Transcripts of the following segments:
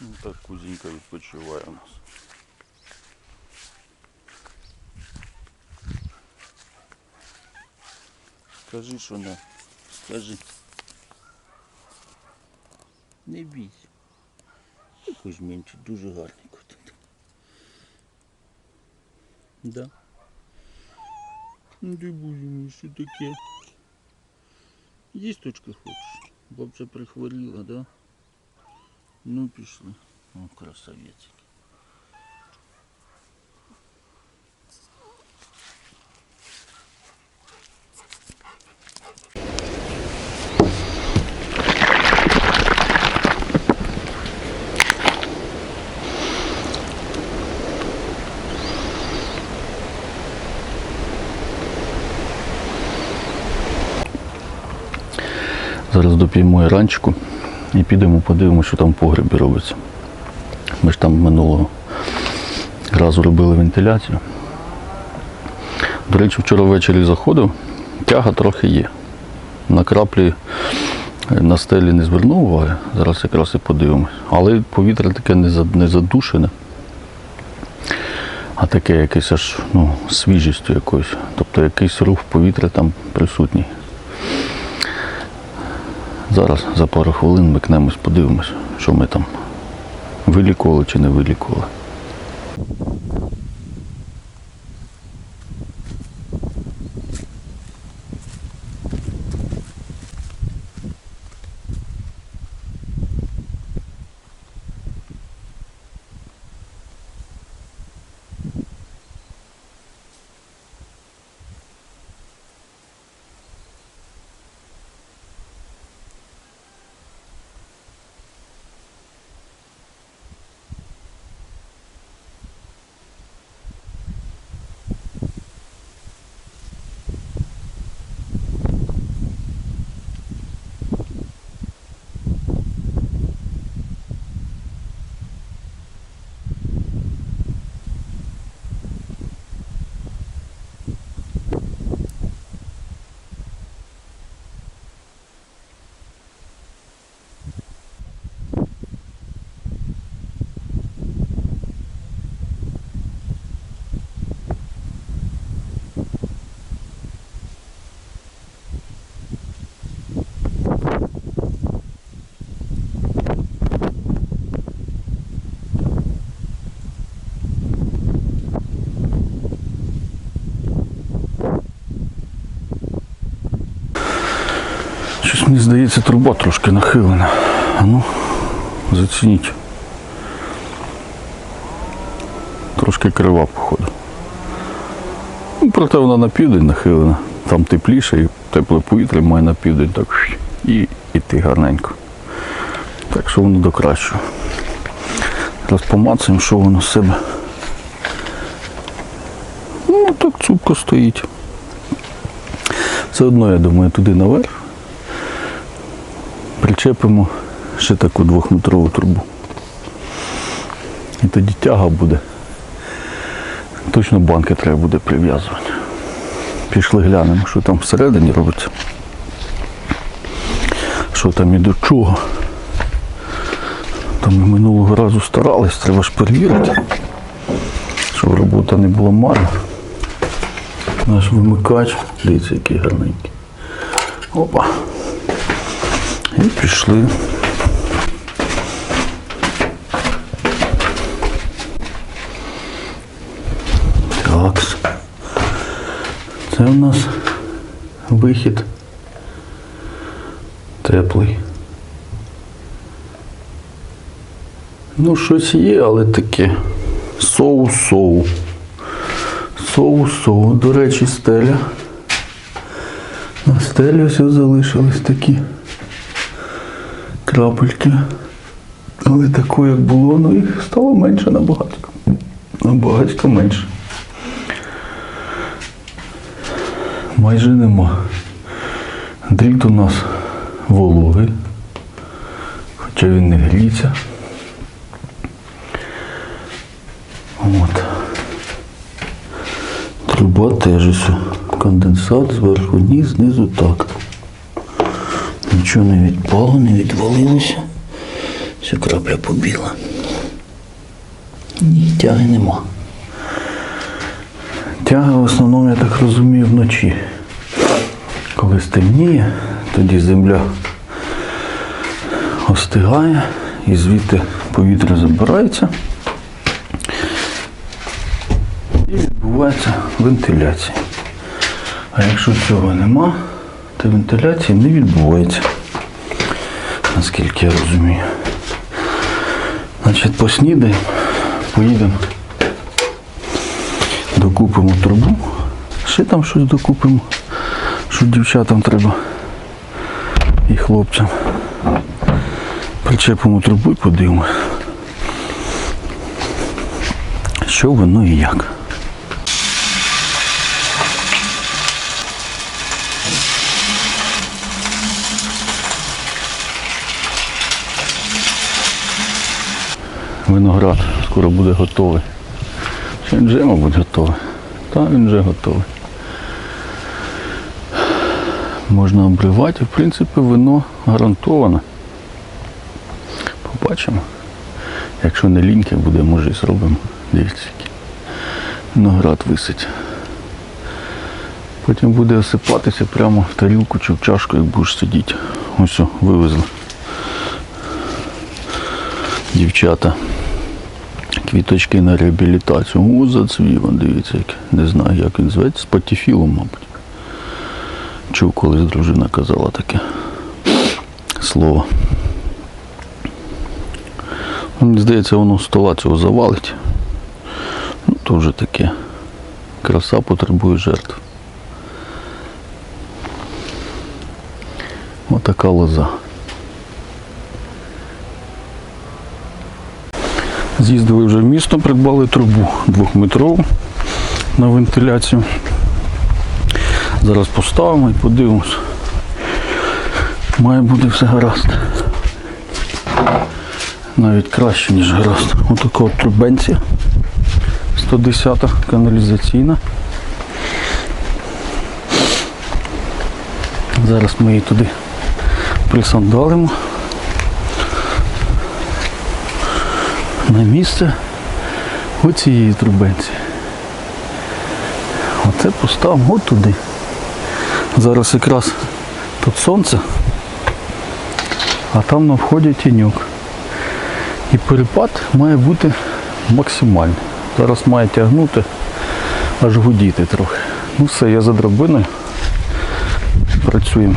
Ну так кузенька відпочиває у нас. Скажи, що не. Скажи. Не бійся. Якось менше, дуже гарний котик. Да. Ну ти боже що таке? Їсточки хочеш? Бабця прихворіла, да? Ну пішли. О, красавець. Зараз доп'ємо ранчику і підемо подивимося, що там в погребі робиться. Ми ж там минулого разу робили вентиляцію. До речі, вчора ввечері заходив, тяга трохи є. На краплі е, на стелі не звернув уваги, зараз якраз і подивимось. Але повітря таке не не задушене, а таке якесь аж ну, свіжістю якоюсь. Тобто якийсь рух повітря там присутній. Зараз за пару хвилин микнемось, подивимось, що ми там вилікували чи не вилікували. Щось мені здається, труба трошки нахилена. А ну, зацініть. Трошки крива, походу. Ну, проте вона на південь нахилена. Там тепліше і тепле повітря має на південь так і іти гарненько. Так що воно до кращого. Зараз помацаємо, що воно з себе. Ну, так цупко стоїть. Все одно, я думаю, туди наверх причепимо ще таку двохметрову трубу. І тоді тяга буде. Точно банки треба буде прив'язувати. Пішли глянемо, що там всередині робиться. Що там і до чого. Там ми минулого разу старались, треба ж перевірити, щоб робота не була марна. Наш вимикач, дивіться, який гарненький. Опа. І пішли. Так. Це у нас вихід теплий. Ну, щось є, але таке. Соу-соу. Соу-соу. До речі, стеля. На стелі все залишились такі крапельки. Але такої, як було, ну їх стало менше набагато. Набагато менше. Майже нема. Дріт у нас вологий, хоча він не гріється. От. Труба теж ось. Конденсат зверху ні, знизу так. Нічого не відпало, не відвалилося. Вся крапля побіла. Ні, тяги нема. Тяга в основному, я так розумію, вночі. Коли стемніє, тоді земля остигає і звідти повітря забирається. І відбувається вентиляція. А якщо цього нема, то вентиляції не відбувається. Наскільки я розумію. Значить, поснідаємо, поїдемо, докупимо трубу, ще там щось докупимо, що дівчатам треба і хлопцям. Причепимо трубу і подивимося, що воно і як. Виноград скоро буде готовий. Чи він вже, мабуть, готовий? Так, він вже готовий. Можна обривати, в принципі, вино гарантоване. Побачимо. Якщо не ліньке буде, може і зробимо. Дивіться, виноград висить. Потім буде осипатися прямо в тарілку чи в чашку, як будеш сидіти. Ось, вивезли. Дівчата. Квіточки на реабілітацію. О, зацвів, дивіться, як. не знаю, як він зветься. Патіфілом, мабуть. Чув, колись дружина казала таке слово. Мені здається, воно стола цього завалить. Ну, то вже таке. Краса потребує жертв. Отака лоза. З'їздили вже в місто, придбали трубу двохметрову на вентиляцію. Зараз поставимо і подивимось. Має бути все гаразд. Навіть краще, ніж гаразд. Отака от трубенція. 110 каналізаційна. Зараз ми її туди присандалимо. На місце оцієї трубенці. Оце поставимо от туди. Зараз якраз тут сонце, а там на вході тіньок. І перепад має бути максимальний. Зараз має тягнути, аж гудіти трохи. Ну все, я за драбиною. Працюємо.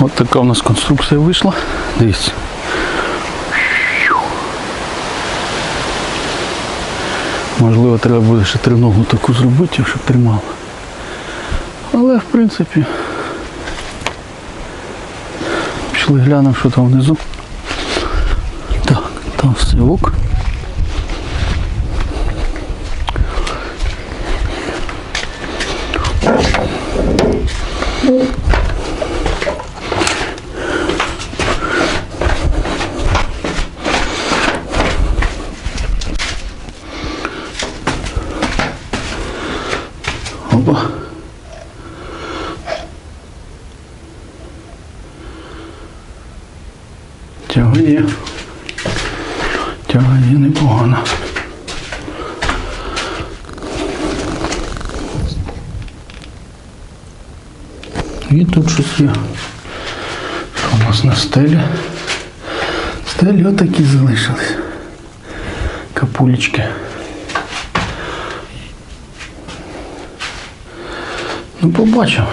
От така у нас конструкція вийшла. Дивіться. Можливо, треба буде ще триногу таку зробити, щоб тримало. Але в принципі. Пішли глянемо, що там внизу. Так, там все ок. Опа. Тяга є. І тут щось є. Що у нас на стелі? Стелі отакі залишились. Капулечки. Ну, побачимо.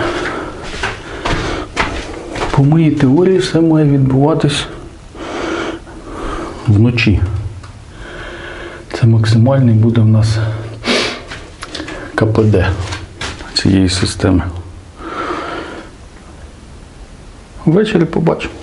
По моїй теорії все має відбуватись вночі. Це максимальний буде в нас КПД цієї системи. Ввечері побачимо.